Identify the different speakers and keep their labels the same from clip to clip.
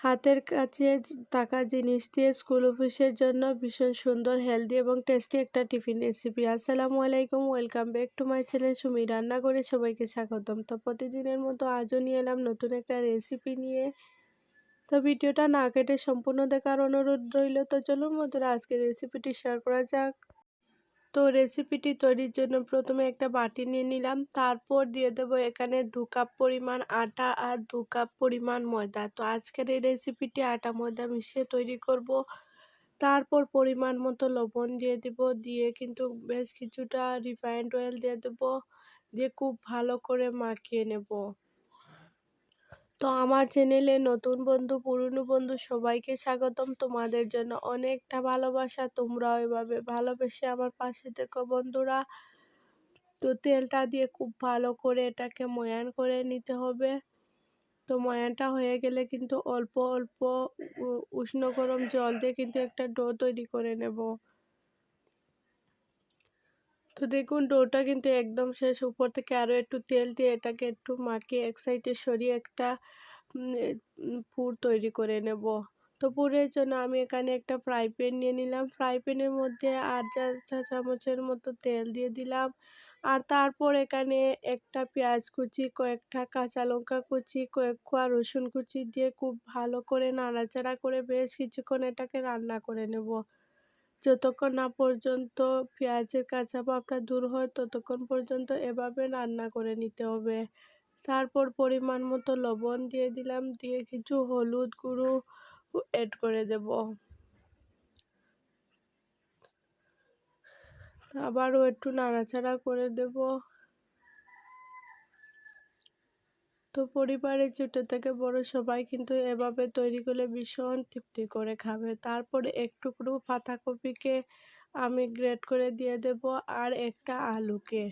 Speaker 1: হাতের কাছে থাকা জিনিস দিয়ে স্কুল অফিসের জন্য ভীষণ সুন্দর হেলদি এবং টেস্টি একটা টিফিন রেসিপি আসসালামু আলাইকুম welcome back to my channel Sumi রান্না করে সবাইকে স্বাগতম। তো প্রতিদিনের মতো আজও নিয়ে এলাম নতুন একটা রেসিপি নিয়ে। তো ভিডিওটা না কেটে সম্পূর্ণ দেখার অনুরোধ রইল। তো চলুন মধ্যে আজকে রেসিপিটি শেয়ার করা যাক। তো রেসিপিটি তৈরির জন্য প্রথমে একটা বাটি নিয়ে নিলাম। তারপর দিয়ে দেবো এখানে দু কাপ পরিমাণ আটা আর দু কাপ পরিমাণ ময়দা। তো আজকের এই রেসিপিটি আটা, ময়দা মিশিয়ে তৈরি করব। তারপর পরিমাণ মতো লবণ দিয়ে দেব। দিয়ে কিন্তু বেশ কিছুটা রিফাইন্ড অয়েল দিয়ে দেবো। দিয়ে খুব ভালো করে মাখিয়ে নেব। তো আমার চ্যানেলে নতুন বন্ধু, পুরনো বন্ধু সবাইকে স্বাগতম। তোমাদের জন্য অনেকটা ভালোবাসা। তোমরাও এভাবে ভালোবেসে আমার পাশে দেখো বন্ধুরা। তো তেলটা দিয়ে খুব ভালো করে এটাকে ময়ান করে নিতে হবে। তো ময়ানটা হয়ে গেলে কিন্তু অল্প অল্প উষ্ণ গরম জল দিয়ে কিন্তু একটা ডো তৈরি করে নেব। তো দেখুন, ডোটা কিন্তু একদম শেষ। উপর থেকে আরও একটু তেল দিয়ে এটাকে একটু মাখিয়ে, এক সাইডে সরিয়ে একটা পুর তৈরি করে নেব। তো পুরের জন্য আমি এখানে একটা ফ্রাই প্যান নিয়ে নিলাম। ফ্রাই প্যানের মধ্যে আর চা চামচের মতো তেল দিয়ে দিলাম। আর তারপর এখানে একটা পেঁয়াজ কুচি, কয়েকটা কাঁচা লঙ্কা কুচি, কয়েক কোয়া রসুন কুচি দিয়ে খুব ভালো করে নাড়াচাড়া করে বেশ কিছুক্ষণ এটাকে রান্না করে নেব। যতক্ষণ না পর্যন্ত পেঁয়াজের কাঁচা ভাবটা দূর হয়, ততক্ষণ পর্যন্ত এভাবে রান্না করে নিতে হবে। তারপর পরিমাণ মতো লবণ দিয়ে দিলাম, দিয়ে কিছু হলুদ গুঁড়ো অ্যাড করে দেব। আবারও একটু নাড়াচাড়া করে দেব। তো পরিবারের ছোটো থেকে বড় সবাই কিন্তু এভাবে তৈরি করলে ভীষণ তৃপ্তি করে খাবে। তারপরে একটুকরো পাতাকপিকে আমি গ্রেট করে দিয়ে দেব আর একটা আলুকে।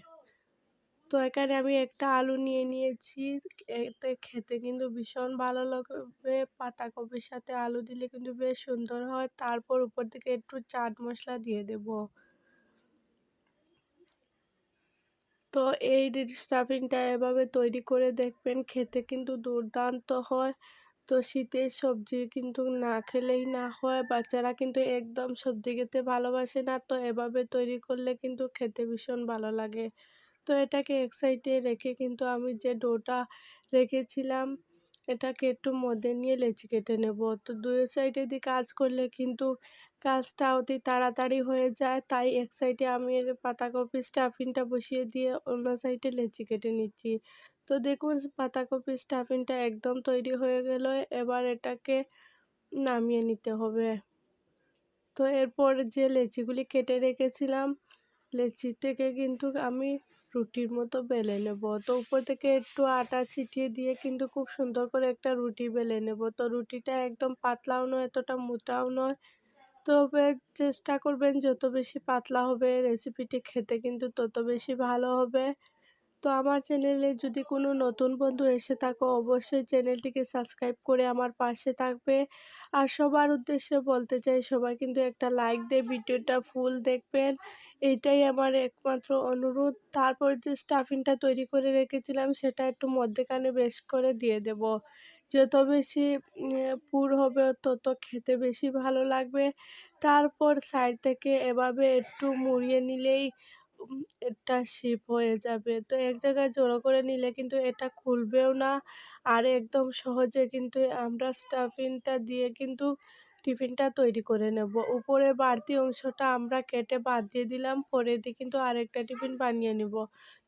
Speaker 1: তো এখানে আমি একটা আলু নিয়ে নিয়েছি। এতে খেতে কিন্তু ভীষণ ভালো লাগবে। পাতাকপির সাথে আলু দিলে কিন্তু বেশ সুন্দর হয়। তারপর উপর থেকে একটু চাট মশলা দিয়ে দেব। তো এই স্টাফিংটা এভাবে তৈরি করে দেখবেন খেতে কিন্তু দুর্দান্ত হয়। তো শীতের সবজি কিন্তু না খেলেই না হয়, বাচ্চারা কিন্তু একদম সবজি খেতে ভালোবাসে না। তো এভাবে তৈরি করলে কিন্তু খেতে ভীষণ ভালো লাগে। তো এটাকে এক সাইডে রেখে কিন্তু আমি যে ডোটা রেখেছিলাম এটাকে একটু মধ্যে নিয়ে লেচি কেটে নেব। তো দুই সাইডে দিয়ে কাজ করলে কিন্তু কাজটা অতি তাড়াতাড়ি হয়ে যায়। তাই এক সাইডে আমি পাতাকপি স্টাফিংটা বসিয়ে দিয়ে অন্য সাইডে লেচি কেটে নিচ্ছি। তো দেখুন পাতাকপি স্টাফিংটা একদম তৈরি হয়ে গেল। এবার এটাকে নামিয়ে নিতে হবে। তো এরপর যে লেচিগুলি কেটে রেখেছিলাম, লেচি থেকে কিন্তু আমি রুটির মতো বেলে নেব। তো উপর থেকে একটু আটা ছিটিয়ে দিয়ে কিন্তু খুব সুন্দর করে একটা রুটি বেলে নেব। তো রুটিটা একদম পাতলাও নয়, এতটা মোটাও নয়। তবে চেষ্টা করবেন, যত বেশি পাতলা হবে রেসিপিটি খেতে কিন্তু তত বেশি ভালো হবে। তো আমার চ্যানেলে যদি কোনো নতুন বন্ধু এসে থাকো, অবশ্যই চ্যানেলটিকে সাবস্ক্রাইব করে আমার পাশে থাকবে। আর সবার উদ্দেশ্যে বলতে চাই, সবাই কিন্তু একটা লাইক দিয়ে ভিডিওটা ফুল দেখবেন। এটাই আমার একমাত্র অনুরোধ। তারপর যে স্টাফিংটা তৈরি করে রেখেছিলাম, সেটা একটু মধ্যেখানে বেশ করে দিয়ে দেব। যত বেশি পুর হবে, তত খেতে বেশি ভালো লাগবে। তারপর সাইড থেকে এভাবে একটু মুড়িয়ে নিলেই এটা শিপ হয়ে যাবে। তো এক জায়গায় জড়ো করে নিলে কিন্তু এটা খুলবেও না। আর একদম সহজে কিন্তু আমরা স্টাফিংটা দিয়ে কিন্তু টিফিনটা তৈরি করে নেব। উপরে বাড়তি অংশটা আমরা কেটে বাদ দিয়ে দিলাম। পরে দিয়ে কিন্তু আরেকটা টিফিন বানিয়ে নিব।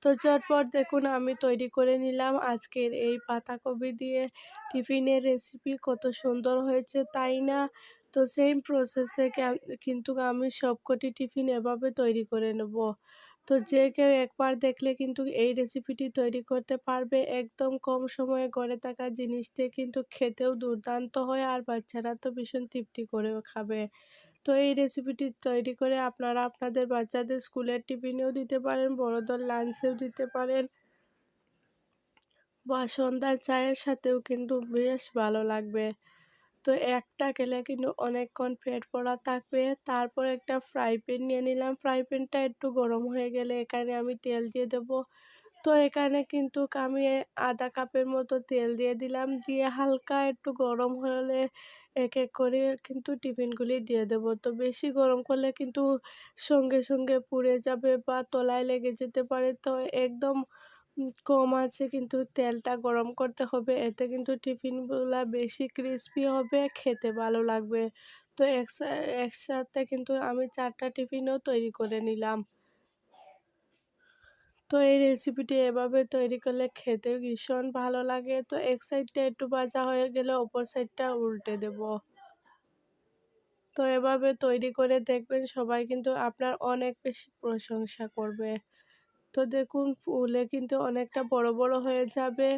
Speaker 1: তো চটপট দেখুন আমি তৈরি করে নিলাম। আজকের এই পাতাকপি দিয়ে টিফিনের রেসিপি কত সুন্দর হয়েছে, তাই না? তো সেম প্রসেসে কিন্তু আমি সবকটি টিফিন এভাবে তৈরি করে নেব। তো যে কেউ একবার দেখলে কিন্তু এই রেসিপিটি তৈরি করতে পারবে একদম কম সময়ে গড়ে থাকা জিনিস দিয়ে কিন্তু খেতেও দুর্দান্ত হয় আর বাচ্চারা তো ভীষণ তৃপ্তি করেও খাবে। তো এই রেসিপিটি তৈরি করে আপনারা আপনাদের বাচ্চাদের স্কুলের টিফিনেও দিতে পারেন, বড়দের লাঞ্চেও দিতে পারেন বা সন্ধ্যার চায়ের সাথেও কিন্তু বেশ ভালো লাগবে। তো একটা খেলে কিন্তু অনেকক্ষণ পেট পড়া থাকবে। তারপর একটা ফ্রাই প্যান নিয়ে নিলাম। ফ্রাই প্যানটা একটু গরম হয়ে গেলে এখানে আমি তেল দিয়ে দেব। তো এখানে কিন্তু আমি আধা কাপের মতো তেল দিয়ে দিলাম। দিয়ে হালকা একটু গরম হলে এক এক করে কিন্তু টিফিনগুলি দিয়ে দেব। তো বেশি গরম করলে কিন্তু সঙ্গে সঙ্গে পুড়ে যাবে বা তলায় লেগে যেতে পারে। তো একদম কম আছে কিন্তু তেলটা গরম করতে হবে। এতে কিন্তু টিফিনগুলা বেশি ক্রিস্পি হবে, খেতে ভালো লাগবে। তো একসাথে কিন্তু আমি চারটা টিফিনও তৈরি করে নিলাম। তো এই রেসিপিটি এভাবে তৈরি করলে খেতে ভীষণ ভালো লাগে। তো এক সাইডটা একটু ভাজা হয়ে গেলে অপর সাইডটা উল্টে দেব। তো এভাবে তৈরি করে দেখবেন সবাই কিন্তু আপনার অনেক বেশি প্রশংসা করবে। তো দেখুন, ফুলে কিন্তু অনেকটা বড় বড় হয়ে যাবে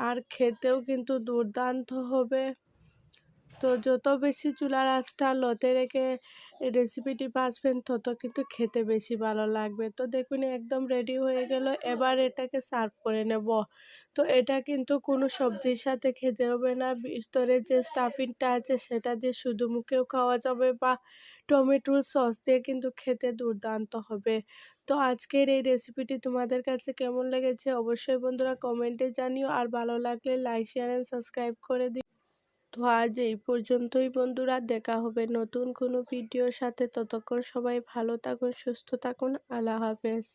Speaker 1: আর খেতেও কিন্তু দুর্দান্ত হবে। তো যত বেশি চুলার আঁচটা লতে রেখে রেসিপিটি ভাজবেন তত কিন্তু খেতে বেশি ভালো লাগবে। তো দেখুন, একদম রেডি হয়ে গেল। এবার এটাকে সার্ভ করে নেব। তো এটা কিন্তু কোনো সবজির সাথে খেতে হবে না। ভিতরে যে স্টাফিংটা আছে, সেটা দিয়ে শুধু মুখেও খাওয়া যাবে বা টমেটোর সস দিয়ে কিন্তু খেতে দুর্দান্ত হবে। তো আজকের এই রেসিপিটি তোমাদের কাছে কেমন লেগেছে অবশ্যই বন্ধুরা কমেন্টে জানিও। আর ভালো লাগলে লাইক শেয়ার অ্যান্ড সাবস্ক্রাইব করে দিও। তো আজ এই পর্যন্তই বন্ধুরা, দেখা হবে নতুন কোনো ভিডিওর সাথে। ততক্ষণ সবাই ভালো থাকুন, সুস্থ থাকুন। আল্লাহ হাফেজ।